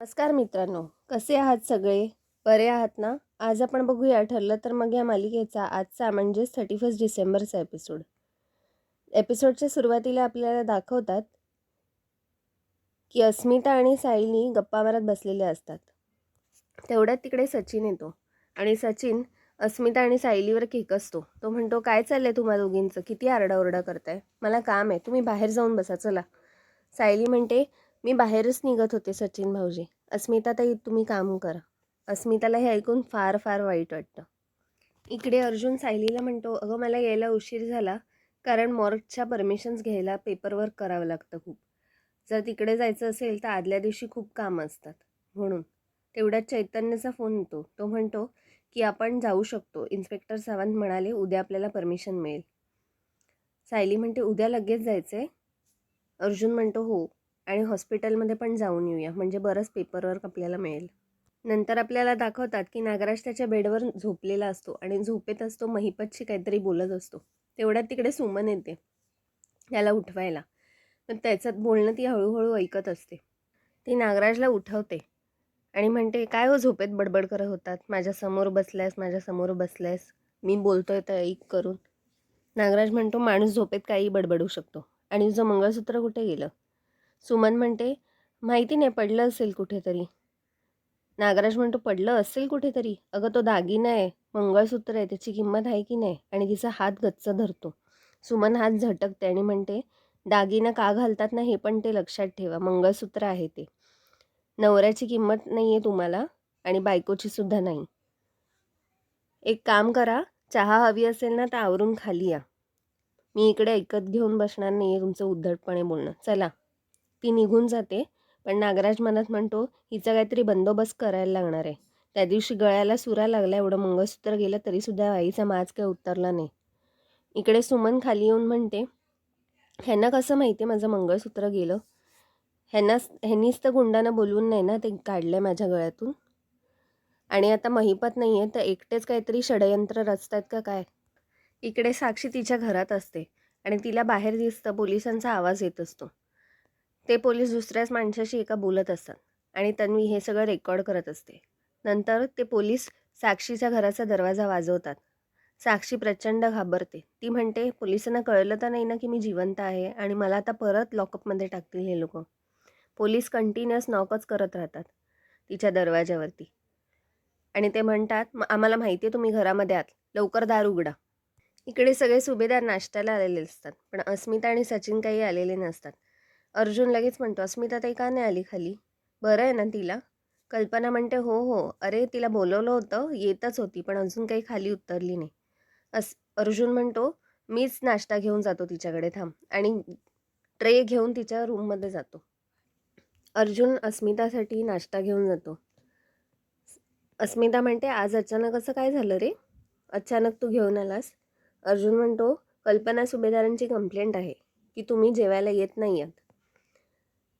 नमस्कार मित्रांनो कसे आहात सगळे? बरे आहात ना? आज आपण बघूया ठरलं तर मग या मालिकेचा आजचा म्हणजेच थर्टी फर्स्ट डिसेंबरचा एपिसोड एपिसोडच्या सुरुवातीला आपल्याला दाखवतात की अस्मिता आणि सायली गप्पा मारत बसलेले असतात. तेवढ्यात तिकडे सचिन येतो आणि सचिन अस्मिता आणि सायलीवर खेकसतो तो म्हणतो काय चाललंय तुम्हा दोघींचं? किती आरडाओरडा करताय? मला काम आहे तुम्ही बाहेर जाऊन बसा चला. सायली म्हणते मी बाहेरच निघत होते सचिन भाऊजी. अस्मिता ताई तुम्ही काम करा. अस्मिताला हे ऐकून फार फार वाईट वाटतं. इकडे अर्जुन सायलीला म्हणतो अगं मला यायला उशीर झाला कारण मॉर्कच्या परमिशन्स घ्यायला पेपरवर्क करावं लागतं खूप. जर तिकडे जायचं असेल तर आदल्या दिवशी खूप कामं असतात. म्हणून तेवढ्यात चैतन्याचा फोन येतो. तो म्हणतो की आपण जाऊ शकतो. इन्स्पेक्टर सावंत म्हणाले उद्या आपल्याला परमिशन मिळेल. सायली म्हणते उद्या लगेच जायचं आहे अर्जुन म्हणतो हो. आणि हॉस्पिटलमध्ये पण जाऊन येऊया. म्हणजे बरंच पेपरवर्क आपल्याला मिळेल. नंतर आपल्याला दाखवतात की नागराज त्याच्या बेडवर झोपलेला असतो आणि झोपेत असतो महिपतशी काहीतरी बोलत असतो. तेवढ्यात तिकडे सुमन येते त्याला उठवायला. पण त्याच्यात बोलणं ती हळूहळू ऐकत असते. ती नागराजला उठवते आणि म्हणते काय हो झोपेत बडबड करत होतात? माझ्यासमोर बसल्यास माझ्यासमोर बसल्यास. मी बोलतोय तर ऐक करून. नागराज म्हणतो माणूस झोपेत काही बडबडू शकतो. आणि तुझं मंगळसूत्र कुठे गेलं? सुमन म्हणते माहिती नाही पडलं असेल कुठेतरी. नागराज म्हणतो पडलं असेल कुठेतरी? अगं तो दागिना आहे मंगळसूत्र आहे त्याची किंमत आहे की नाही? आणि तिचा हात गच्च धरतो. सुमन हात झटकते आणि म्हणते दागिना का घालतात ना हे पण ते लक्षात ठेवा मंगळसूत्र आहे ते. नवऱ्याची किंमत नाही आहे तुम्हाला आणि बायकोची सुद्धा नाही. एक काम करा चहा हवी असेल ना तर आवरून खाली या. मी इकडे ऐकत घेऊन बसणार नाही आहे तुमचं उद्धटपणे बोलणं. चला. ती निघून जाते. पण नागराज मनात म्हणतो हिचा काहीतरी बंदोबस्त करायला लागणार आहे. त्या दिवशी गळ्याला सुरा लागला एवढं मंगळसूत्र गेलं तरीसुद्धा आईचा माज काही उतरला नाही. इकडे सुमन खाली येऊन म्हणते ह्यांना कसं माहिती आहे माझं मंगळसूत्र गेलं? ह्यांना ह्यांनीच तर गुंडानं बोलवून नाही ना ते काढलं माझ्या गळ्यातून? आणि आता महिपत नाही आहे तर एकटेच काहीतरी षडयंत्र रचतात का काय? इकडे साक्षी तिच्या घरात असते आणि तिला बाहेर दिसतं पोलिसांचा आवाज येत असतो. ते पोलीस दुसऱ्याच माणसाशी एका बोलत असतात आणि तन्वी हे सगळं रेकॉर्ड करत असते. नंतर ते पोलीस साक्षीच्या घराचा दरवाजा वाजवतात. साक्षी प्रचंड घाबरते. ती म्हणते पोलिसांना कळलं तर नाही ना की मी जिवंत आहे आणि मला आता परत लॉकअपमध्ये टाकतील हे लोक. पोलीस कंटिन्युअस नॉकच करत राहतात तिच्या दरवाजावरती आणि ते म्हणतात "म- आम्हाला माहिती आहे तुम्ही घरामध्ये आत लवकर दार उघडा. इकडे सगळे सुभेदार नाश्त्याला आलेले असतात पण अस्मिता आणि सचिन काही आलेले नसतात. अर्जुन लगेच म्हणतो अस्मिता ताई का नाही आली खाली? बरं आहे ना तिला? कल्पना म्हणते हो हो. अरे तिला बोलवलं होतं. येतच होती पण अजून काही खाली उतरली नाही. अस अर्जुन म्हणतो मीच नाश्ता घेऊन जातो तिच्याकडे थांब. आणि ट्रे घेऊन तिच्या रूममध्ये जातो. अर्जुन अस्मितासाठी नाश्ता घेऊन जातो. अस्मिता म्हणते आज अचानक असं काय झालं रे? अचानक तू घेऊन आलास? अर्जुन म्हणतो कल्पना सुभेदारांची कंप्लेंट आहे की तुम्ही जेवायला येत नाही आहात.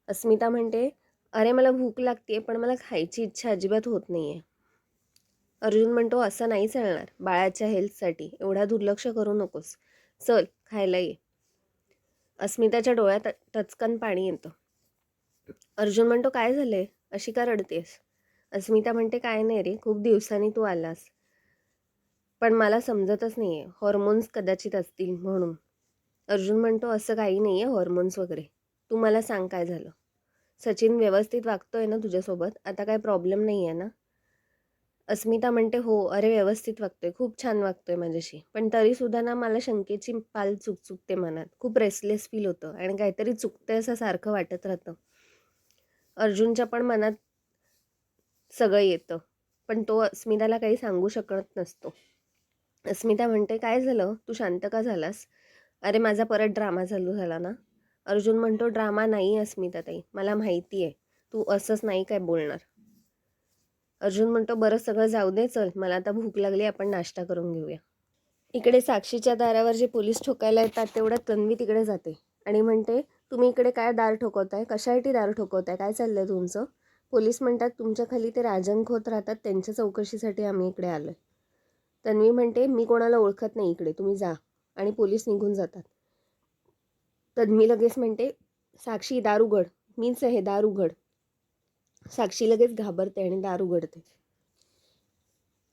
अस्मिता म्हणते अरे मला भूक लागते पण मला खायची इच्छा अजिबात होत नाही आहे अर्जुन म्हणतो असं नाही चालणार. बाळाच्या हेल्थसाठी एवढा दुर्लक्ष करू नकोस. चल खायला ये. अस्मिताच्या डोळ्यात टचकन पाणी येतं. अर्जुन म्हणतो काय झालंय? अशी का रडतेस? अस्मिता म्हणते काय नाही रे खूप दिवसांनी तू आलास. पण मला समजतच नाही आहे हॉर्मोन्स कदाचित असतील म्हणून. अर्जुन म्हणतो असं काही नाही आहे हॉर्मोन्स वगैरे. तू मला सांग काय झालं? सचिन व्यवस्थित वागतो आहे ना तुझ्यासोबत? आता काय प्रॉब्लेम नाही आहे ना? अस्मिता म्हणते हो अरे व्यवस्थित वागतोय. खूप छान वागतोय माझ्याशी. पण तरीसुद्धा ना मला शंकेची पाल चुकचुकते मनात. खूप रेस्टलेस फील होतं आणि काहीतरी चुकतंय असं सारखं वाटत राहतं. अर्जुनच्या पण मनात सगळं येतं. पण तो अस्मिताला काही सांगू शकत नसतो. अस्मिता म्हणते काय झालं? तू शांत का झालास? अरे माझा परत ड्रामा चालू झाला ना? अर्जुन म्हणतो ड्रामा नाही अस्मिता ताई मला माहिती आहे तू असंच नाही काय बोलणार. अर्जुन म्हणतो बरं सगळं जाऊ दे चल मला आता भूक लागली आपण नाश्ता करून घेऊया. इकडे साक्षीच्या दारावर जे पोलीस ठोकायला येतात तेवढ्यात तन्वी तिकडे जाते आणि म्हणते तुम्ही इकडे काय दार ठोकवताय? कशासाठी दार ठोकवताय? काय चाललं आहे तुमचं? पोलीस म्हणतात तुमच्या खाली ते राजनखोत राहतात त्यांच्या चौकशीसाठी आम्ही इकडे आलो आहे तन्वी म्हणते मी कोणाला ओळखत नाही इकडे तुम्ही जा. आणि पोलीस निघून जातात. तन्वी लगेच म्हणते साक्षी दार उघड. मीच आहे दार उघड. साक्षी लगेच घाबरते आणि दार उघडते.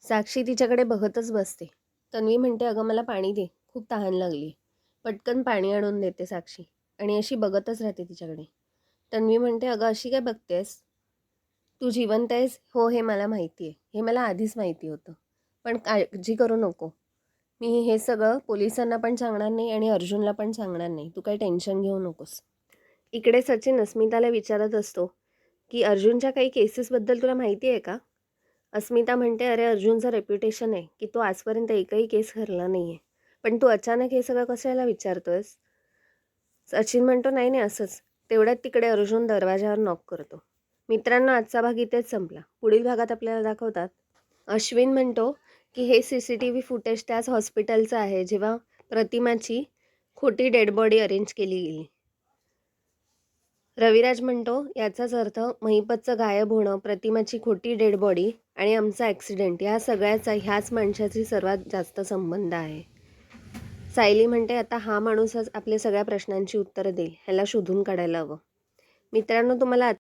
साक्षी तिच्याकडे बघतच बसते. तन्वी म्हणते अगं मला पाणी दे. खूप तहान लागली. पटकन पाणी आणून देते साक्षी. आणि अशी बघतच राहते तिच्याकडे. तन्वी म्हणते अगं अशी काय बघतेस? तू जिवंत आहेस? हो हे मला माहिती आहे. हे मला आधीच माहिती होतं. पण काळजी करू नको. मी हे सगळं पोलिसांना पण सांगणार नाही आणि अर्जुनला पण सांगणार नाही. तू काही टेन्शन घेऊ नकोस. इकडे सचिन अस्मिताला विचारत असतो की अर्जुनच्या काही केसेसबद्दल तुला माहिती आहे का? अस्मिता म्हणते अरे अर्जुनचं रेप्युटेशन आहे की तो आजपर्यंत एकही केस हरला नाही आहे पण तू अचानक हे सगळं कशाला विचारतोयस? सचिन म्हणतो नाही नाही असंच. तेवढ्यात तिकडे अर्जुन दरवाजावर नॉक करतो. मित्रांनो आजचा भाग इथेच संपला. पुढील भागात आपल्याला दाखवतात. अश्विन म्हणतो की हे C C T V footage त्याच हॉस्पिटलचं आहे जेव्हा प्रतिमाची खोटी डेड बॉडी अरेंज केली गेली. रविराज म्हणतो याचाच अर्थ महिपतचं गायब होणं प्रतिमाची खोटी डेड बॉडी आणि आमचा ॲक्सिडेंट या सगळ्याचा ह्याच माणसाशी सर्वात जास्त संबंध आहे. सायली म्हणते आता हा माणूसच आपल्या सगळ्या प्रश्नांची उत्तरं देईल ह्याला शोधून काढायला हवं. मित्रांनो तुम्हाला